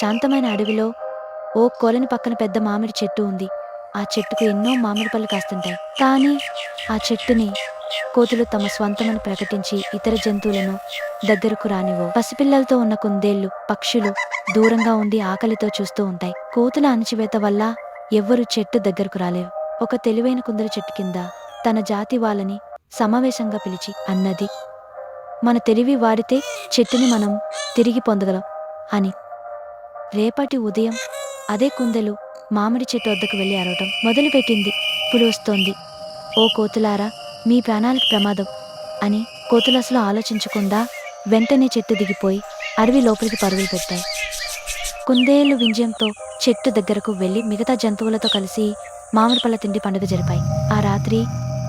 శాంతమైన అడవిలో ఓ కొలని పక్కన పెద్ద మామిడి చెట్టు ఉంది. ఆ చెట్టుకు ఎన్నో మామిడి పళ్ళు కాస్తుంటాయి. కానీ ఆ చెట్టుని కోతులు తమ స్వంతమని ప్రకటించి ఇతర జంతువులను దగ్గరకు రానివ్వు పసిపిల్లలతో ఉన్న కుందేళ్ళు పక్షులు దూరంగా ఉండి ఆకలితో చూస్తూ ఉంటాయి. కోతుల అణచివేత వల్ల ఎవ్వరూ చెట్టు దగ్గరకు రాలేవు ఒక తెలివైన కుందల చెట్టు కింద తన జాతి వాళ్ళని సమావేశంగా పిలిచి అన్నది మన తెలివి వాడితే చెట్టుని మనం తిరిగి పొందగలం అని రేపటి ఉదయం అదే కుందెలు మామిడి చెట్టు వద్దకు వెళ్ళి అరవటం మొదలుపెట్టింది. పులి వస్తోంది ఓ కోతులారా మీ ప్రాణాలకు ప్రమాదం అని కోతులసలు ఆలోచించకుండా వెంటనే చెట్టు దిగిపోయి అడవి లోపలికి పరుగులు పెట్టాయి. కుందేళ్ళు వింజయంతో చెట్టు దగ్గరకు వెళ్ళి మిగతా జంతువులతో కలిసి మామిడి పళ్ళ తిండి పండుగ జరిపాయి. ఆ రాత్రి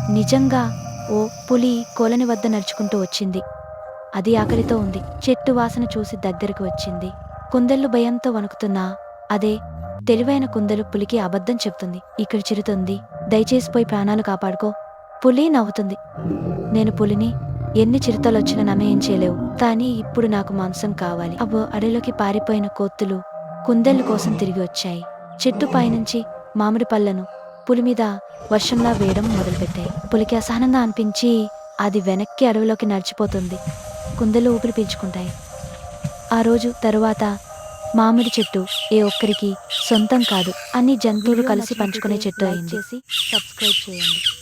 నిజంగా ఓ పులి కోలని వద్ద నడుచుకుంటూ వచ్చింది. అది ఆకలితో ఉంది. చెట్టు వాసన చూసి దగ్గరకు వచ్చింది. కుందెళ్ళు భయంతో వణుకుతున్నా అదే తెలివైన కుందెలు పులికి అబద్ధం చెప్తుంది. ఇక్కడ చిరుతుంది. దయచేసి పోయి ప్రాణాలు కాపాడుకో. పులి నవ్వుతుంది. నేను పులిని ఎన్ని చిరుతలు వచ్చినా ఏం చేయలేవు. కానీ ఇప్పుడు నాకు మాంసం కావాలి. అబ్బో అడవిలోకి పారిపోయిన కోత్తులు కుందెళ్ళు కోసం తిరిగి వచ్చాయి. చెట్టు పైనుంచి మామిడి పళ్ళను పులి మీద వర్షంలా వేయడం మొదలుపెట్టాయి. పులికి అసహనంగా అనిపించి అది వెనక్కి అడవిలోకి నడిచిపోతుంది. కుందెలు ఊపిరి పీల్చుకుంటాయి. ఆ రోజు తరువాత మామిడి చెట్టు ఏ ఒక్కరికి సొంతం కాదు. అన్ని జంతువులు కలిసి పంచుకునే చెట్టు అయింది. సబ్స్క్రైబ్ చేయండి.